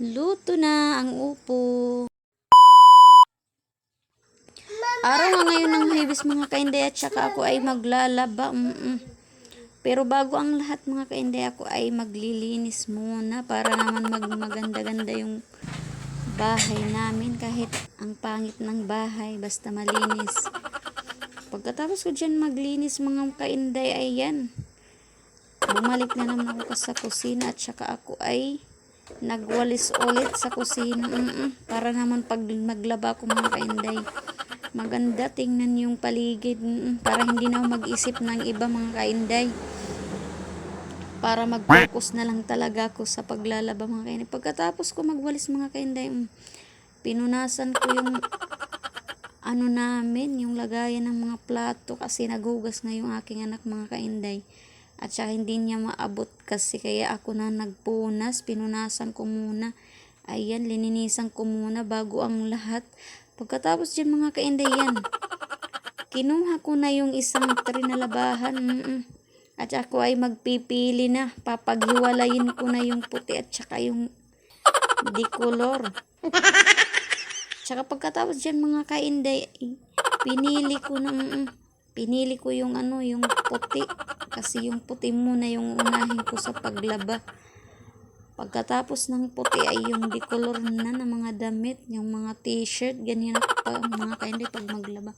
Luto na ang upo. Araw nga ngayon ng Huwebes mga kainday at saka ako ay maglalaba. Mm-mm. Pero bago ang lahat mga kainday ako ay maglilinis muna para naman mag maganda-ganda yung bahay namin kahit ang pangit ng bahay basta malinis. Pagkatapos ko dyan maglinis mga kainday ay yan. Bumalik na naman ako sa kusina at saka ako ay nagwalis ulit sa kusina. Mm-mm. Para naman pag maglaba ko mga kainday. Maganda tingnan yung paligid. Mm-mm. Para hindi na mag-isip ng iba mga kainday. Para mag-focus na lang talaga ako sa paglalaba mga kainday. Pagkatapos ko magwalis mga kainday, mm, pinunasan ko yung ano namin, yung lagayan ng mga plato kasi nagugas nga yung aking anak mga kainday. At saka hindi niya maabot kasi kaya ako na nagpunas, pinunasan ko muna. Ayan, lininisan ko muna bago ang lahat. Pagkatapos dyan mga kainday yan, kinuha ko na yung isang tray na labahan. Mm-mm. At ako ay magpipili na. Papaghiwalayin ko na yung puti at saka yung dikolor. Tsaka pagkatapos dyan mga kainday, pinili ko na, mm, pinili ko yung ano, yung puti. Kasi yung puti muna yung unahin ko sa paglaba. Pagkatapos ng puti ay yung decolor na ng mga damit, yung mga t-shirt, ganyan pa, mga kainday pag maglaba.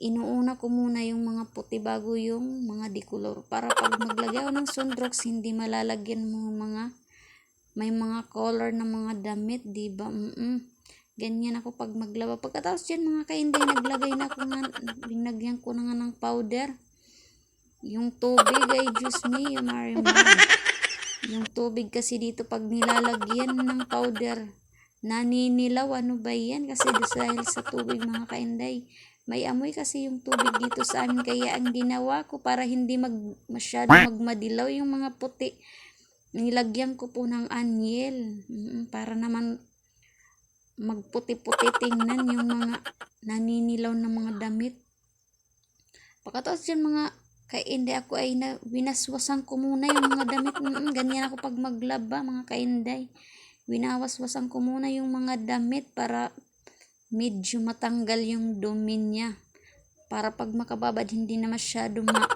Inuuna ko muna yung mga puti bago yung mga decolor. Para pag maglagay ng sundrox, hindi malalagyan mo mga, may mga color na mga damit, di ba? Mm-mm. Ganyan ako pag maglaba. Pagkatapos dyan mga kainday, naglagay na ako nga, binagyan ko na nga ng powder. Yung tubig ay Diyos me, marimar. Yung tubig kasi dito pag nilalagyan ng powder, naninilaw, ano ba yan? Kasi dahil sa tubig mga kainday, may amoy kasi yung tubig dito sa amin. Kaya ang ginawa ko para hindi mag, masyado magmadilaw yung mga puti, nilagyan ko po ng anyel. Para naman magputi-puti tingnan yung mga naninilaw na mga damit. Pagkatapos dyan mga kainde ako ay na, winaswasan ko muna yung mga damit. Mm, ganyan ako pag maglaba mga kainday. Winawaswasan ko muna yung mga damit para medyo matanggal yung dumi niya. Para pag makababad hindi na masyado ma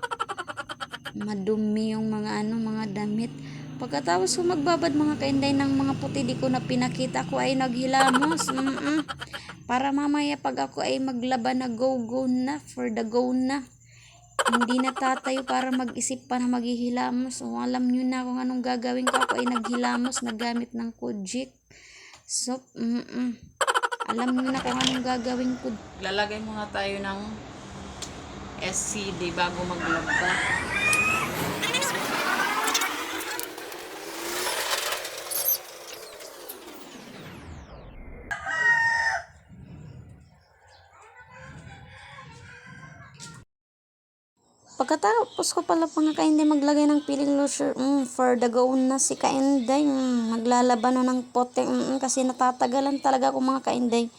madumi yung mga ano mga damit. Pagkatapos ko magbabad mga kainday ng mga puti di ko na pinakita ko ay naghilamos. Mm-mm. Para mamaya pag ako ay maglaba na go go na for the go na. Hindi na tatayo para mag-isip pa na maghihilamos. O alam nyo na kung anong gagawin ko. Ako ay naghilamos na gamit ng kojik. So, mm alam nyo na kung anong gagawin ko. Lalagay muna tayo ng SCD bago maglaba. Pagkatapos ko pala mga kainday maglagay ng peeling lotion mm, for the go na si kainday. Mm, maglalaba na ng puti mm, kasi natatagalan talaga ako mga kainday.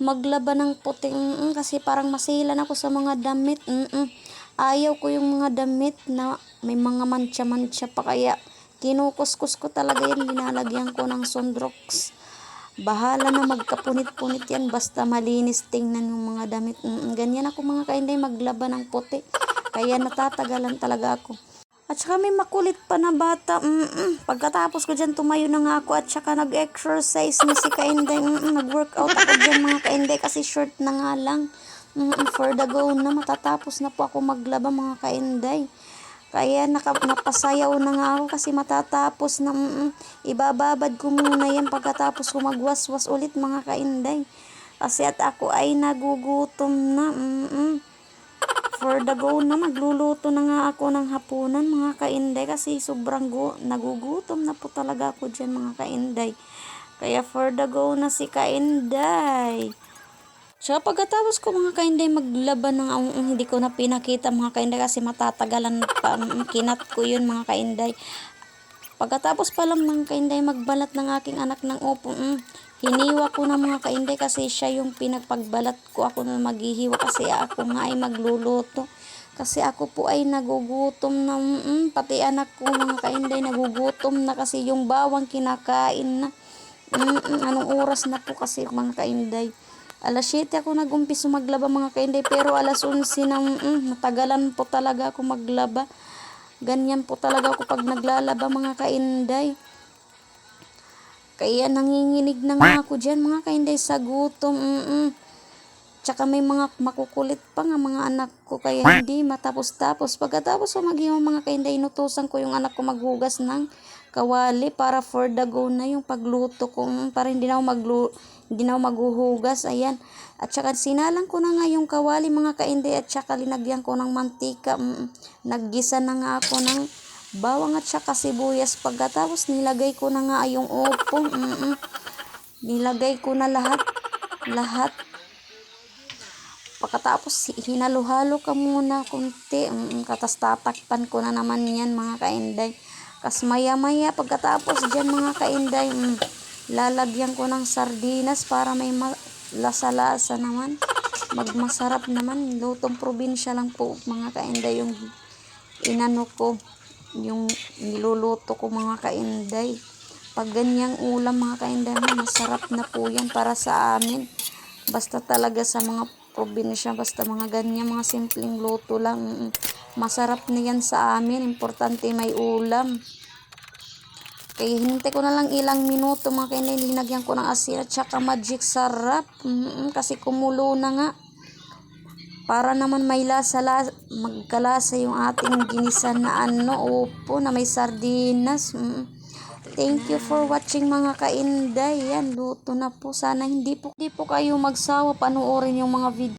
Maglaba ng puti mm, kasi parang masilan ako sa mga damit. Mm, ayaw ko yung mga damit na may mga mancha-mancha pa kaya kinukuskus ko talaga yan. Linalagyan ko ng sundrox. Bahala na magkapunit-punit yan basta malinis tingnan yung mga damit. Mm, ganyan ako mga kainday maglaba ng puti. Kaya natatagalan talaga ako. At saka may makulit pa na bata. Mm-mm. Pagkatapos ko dyan, tumayo na nga ako at saka nag-exercise na si Kainday. Mm-mm. Nag-workout ako dyan mga Kainday kasi short na nga lang. Mm-mm. For the go na matatapos na po ako maglaba mga Kainday. Kaya naka, napasayaw na nga ako kasi matatapos na mm, ibababad ko muna yan pagkatapos ko magwaswas ulit mga Kainday. Kasi at ako ay nagugutom na. Mm-mm for the go na magluluto na nga ako ng hapunan mga kainday kasi sobrang go, nagugutom na po talaga ako dyan mga kainday. Kaya for the go na si kainday. So pagkatapos ko mga kainday maglaban ng ang ang hindi ko na pinakita mga kainday kasi matatagalan pa mm, kinat ko yun mga kainday. Pagkatapos pa lang ng kainday magbalat ng aking anak ng upo, mm, hiniwa ko na mga kainday kasi siya yung pinagpagbalat ko ako na maghihiwa kasi ako nga ay magluluto. Kasi ako po ay nagugutom na, mm, pati anak ko mga kainday nagugutom na kasi yung bawang kinakain na. Mm, anong oras na po kasi mga kainday? Alas 7 ako nag-umpisa maglaba mga kainday pero alas 11 na mm, natagalan po talaga ako maglaba. Ganyan po talaga ako pag naglalaba mga kainday. Kaya nanginginig na nga ako dyan mga kainday sa gutom. Mm-mm. Tsaka may mga makukulit pa nga mga anak ko kaya hindi matapos-tapos. Pagkatapos ko maghiwa mga kainday, inutusan ko yung anak ko maghugas ng kawali para for the go na yung pagluto ko. Mm, Para hindi na ako, maglu hindi na ako maghuhugas. Ayan. At saka sinalang ko na nga yung kawali mga kainday at saka linagyan ko ng mantika. Mm, Naggisa na nga ako ng bawang at saka sibuyas. Pagkatapos nilagay ko na nga yung opo. Mm-mm. Nilagay ko na lahat. Lahat. Pagkatapos hinalo-halo ka muna kunti. Mm, katas tatakpan ko na naman yan mga kainday. Kas maya-maya pagkatapos dyan mga kainday. Mm, lalagyan ko ng sardinas para may ma- lasa-lasa naman. Magmasarap naman. Lutong probinsya lang po mga kainday yung inano ko. Yung niluluto ko mga kainday. Pag ganyang ulam mga kainday, masarap na po yan para sa amin. Basta talaga sa mga probinsya, basta mga ganyan, mga simpleng luto lang. mm, Masarap na yan sa amin. Importante may ulam. Kaya hinintay ko na lang ilang minuto mga kainday. Linagyan ko ng asin at saka magic sarap. Mm, kasi kumulo na nga. Para naman may lasa, lasa magkalasa yung ating ginisa na ano, opo, na may sardinas. Mm. Thank you for watching mga kainday. Yan, luto na po. Sana hindi po, hindi po kayo magsawa panoorin yung mga video.